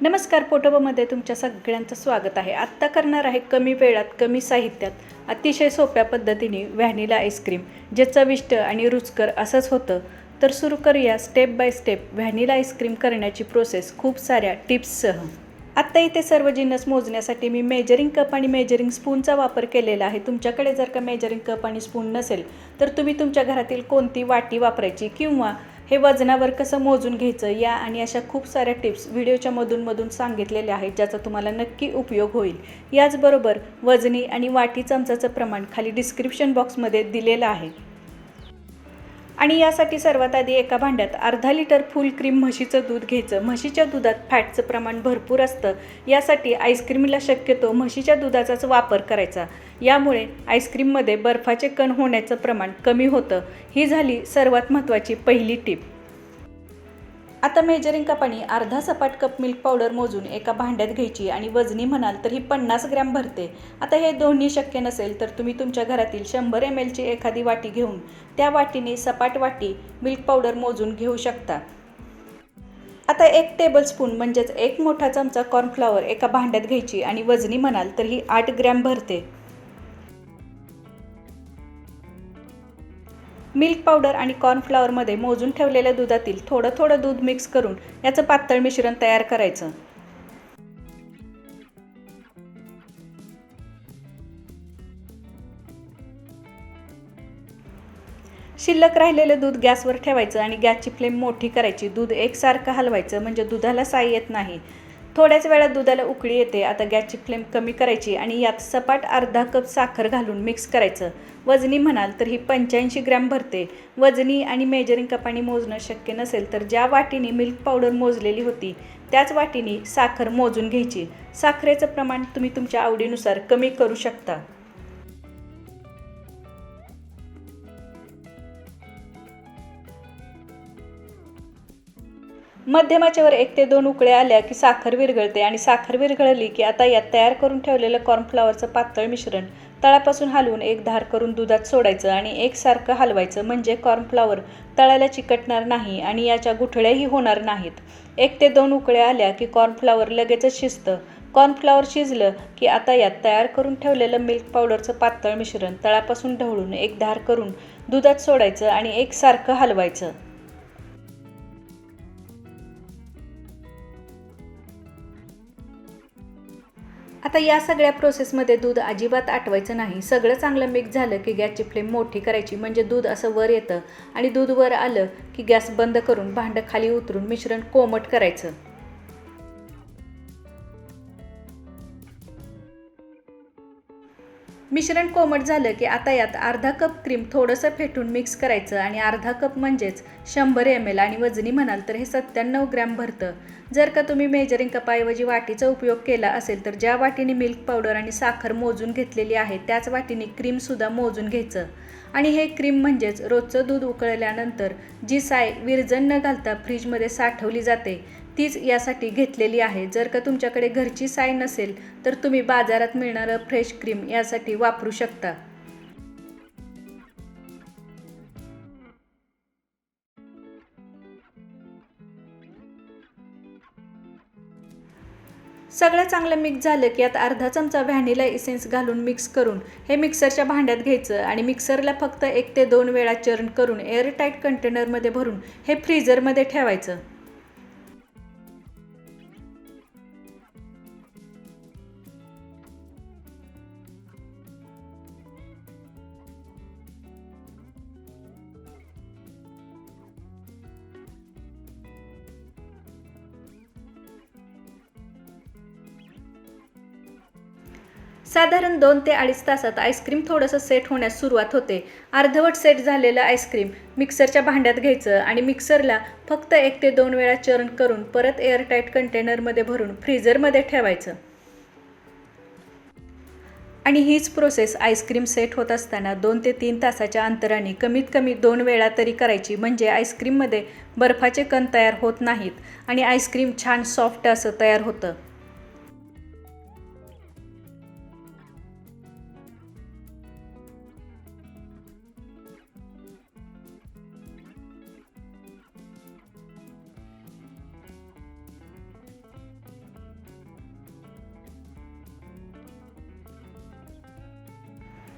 नमस्कार पोटोबामध्ये तुमच्या सगळ्यांचं स्वागत आहे. आत्ता करणार आहे कमी वेळात कमी साहित्यात अतिशय सोप्या पद्धतीने व्हॅनिला आईस्क्रीम जे चविष्ट आणि रुचकर असंच होतं. तर सुरू करूया step by step vanilla ice cream करण्याची प्रोसेस खूप साऱ्या टिप्ससह. आत्ता इथे सर्व जिन्नस मोजण्यासाठी मी मेजरिंग कप आणि मेजरिंग स्पूनचा वापर केलेला आहे. तुमच्याकडे जर का मेजरिंग कप आणि स्पून नसेल तर तुम्ही तुमच्या घरातील कोणती वाटी वापरायची किंवा हे वजनावर कसं मोजून घ्यायचं या आणि अशा खूप साऱ्या टिप्स व्हिडिओच्या मधूनमधून सांगितलेल्या आहेत ज्याचा तुम्हाला नक्की उपयोग होईल. याचबरोबर वजनी आणि वाटी चमचाचं प्रमाण खाली डिस्क्रिप्शन बॉक्समध्ये दिलेलं आहे. आणि यासाठी सर्वात आधी एका भांड्यात अर्धा लिटर फुल क्रीम म्हशीचं दूध घ्यायचं. म्हशीच्या दुधात फॅटचं प्रमाण भरपूर असतं. यासाठी आईस्क्रीमला शक्यतो म्हशीच्या दुधाचाच वापर करायचा. यामुळे आईस्क्रीममध्ये बर्फाचे कण होण्याचं प्रमाण कमी होतं. ही झाली सर्वात महत्त्वाची पहिली टीप आता मेजरिंग कपाने अर्धा सपाट कप मिल्क पावडर मोजून एका भांड्यात घ्यायची आणि वजनी म्हणाल तर ही पन्नास ग्रॅम भरते. आता हे दोन्ही शक्य नसेल तर तुम्ही तुमच्या घरातील शंभर एम एलची एखादी वाटी घेऊन त्या वाटीने सपाट वाटी मिल्क पावडर मोजून घेऊ शकता. आता एक टेबलस्पून म्हणजेच एक मोठा चमचा कॉर्नफ्लॉवर एका भांड्यात घ्यायची आणि वजनी म्हणाल तर ही आठ ग्रॅम भरते. मिल्क पावडर आणि कॉर्नफ्लॉवरमध्ये मोजून ठेवलेल्या दुधातील थोडं थोडं दूध मिक्स करून याचं पातळ मिश्रण तयार करायचं. शिल्लक राहिलेलं दूध गॅसवर ठेवायचं आणि गॅसची फ्लेम मोठी करायची. दूध एकसारखं हलवायचं म्हणजे दुधाला साई येत नाही. थोड्याच वेळात दुधाला उकळी येते. आता गॅसची फ्लेम कमी करायची आणि यात सपाट अर्धा कप साखर घालून मिक्स करायचं. वजनी म्हणाल तर ही पंच्याऐंशी ग्रॅम भरते. वजनी आणि मेजरिंग कपाने मोजणं शक्य नसेल तर ज्या वाटीने मिल्क पावडर मोजलेली होती त्याच वाटीने साखर मोजून घ्यायची. साखरेचं प्रमाण तुम्ही तुमच्या आवडीनुसार कमी करू शकता. मध्यमाच्यावर एक ते दोन उकळ्या आल्या की साखर विरघळते आणि साखर विरघळली की आता यात तयार करून ठेवलेलं कॉर्नफ्लॉवरचं पातळ मिश्रण तळापासून हलवून एक धार करून दुधात सोडायचं आणि एकसारखं हलवायचं म्हणजे कॉर्नफ्लॉवर तळाला चिकटणार नाही आणि याच्या गुठळ्याही होणार नाहीत. एक ते दोन उकळ्या आल्या की कॉर्नफ्लॉवर लगेचच शिजतं. कॉर्नफ्लॉवर शिजलं की आता यात तयार करून ठेवलेलं मिल्क पावडरचं पातळ मिश्रण तळापासून ढवळून एक धार करून दुधात सोडायचं आणि एकसारखं हलवायचं. आता या सगळ्या प्रोसेसमध्ये दूध अजिबात आटवायचं नाही. सगळं चांगलं मिक्स झालं की गॅसची फ्लेम मोठी करायची. म्हणजे दूध असं वर येतं आणि दूध वर आलं की गॅस बंद करून भांडं खाली उतरून मिश्रण कोमट करायचं. मिश्रण कोमट झालं की आता यात अर्धा कप क्रीम थोडंसं फेटून मिक्स करायचं आणि अर्धा कप म्हणजेच शंभर एम एल आणि वजनी म्हणाल तर हे सत्त्याण्णव ग्रॅम भरतं. जर का तुम्ही मेजरिंग कपाऐवजी वाटीचा उपयोग केला असेल तर ज्या वाटीने मिल्क पावडर आणि साखर मोजून घेतलेली आहे त्याच वाटीने क्रीमसुद्धा मोजून घ्यायचं. आणि हे क्रीम म्हणजेच रोजचं दूध उकळल्यानंतर जी साय विरजन न घालता फ्रीजमध्ये साठवली जाते तीच यासाठी घेतलेली आहे. जर का तुमच्याकडे घरची साय नसेल तर तुम्ही बाजारात मिळणारं फ्रेश क्रीम यासाठी वापरू शकता. सगळं चांगलं मिक्स झालं की यात अर्धा चमचा व्हॅनिला इसेन्स घालून मिक्स करून हे मिक्सरच्या भांड्यात घ्यायचं आणि मिक्सरला फक्त एक ते दोन वेळा चर्न करून एअरटाईट कंटेनरमध्ये भरून हे फ्रीजरमध्ये ठेवायचं. साधारण दोन ते अडीच तासात आईस्क्रीम थोडंसं सेट होण्यास सुरुवात होते. अर्धवट सेट झालेलं आईस्क्रीम मिक्सरच्या भांड्यात घ्यायचं आणि मिक्सरला फक्त एक ते दोन वेळा चरण करून परत एअरटाईट कंटेनरमध्ये भरून फ्रीजरमध्ये ठेवायचं. आणि हीच प्रोसेस आईस्क्रीम सेट होत असताना दोन ते तीन तासाच्या अंतराने कमीत कमी दोन वेळा तरी करायची म्हणजे आईस्क्रीममध्ये बर्फाचे कण तयार होत नाहीत आणि आईस्क्रीम छान सॉफ्ट असं तयार होतं.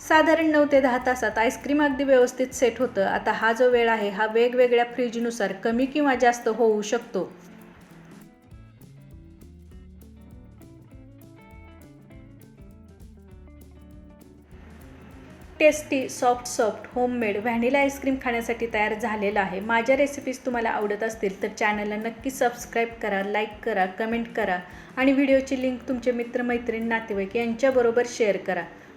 साधारण नऊ ते दहा तासात आईस्क्रीम अगदी व्यवस्थित सेट होतं. आता हा जो वेळ आहे हा वेगवेगळ्या फ्रीजनुसार कमी किंवा जास्त होऊ शकतो. Tasty soft soft homemade vanilla ice cream खाण्यासाठी तयार झालेला आहे. माझ्या रेसिपीज तुम्हाला आवडत असतील तर चॅनलला नक्की सबस्क्राईब करा लाईक करा कमेंट करा आणि व्हिडिओची लिंक तुमचे मित्रमैत्रीण नातेवाईक यांच्याबरोबर शेअर करा.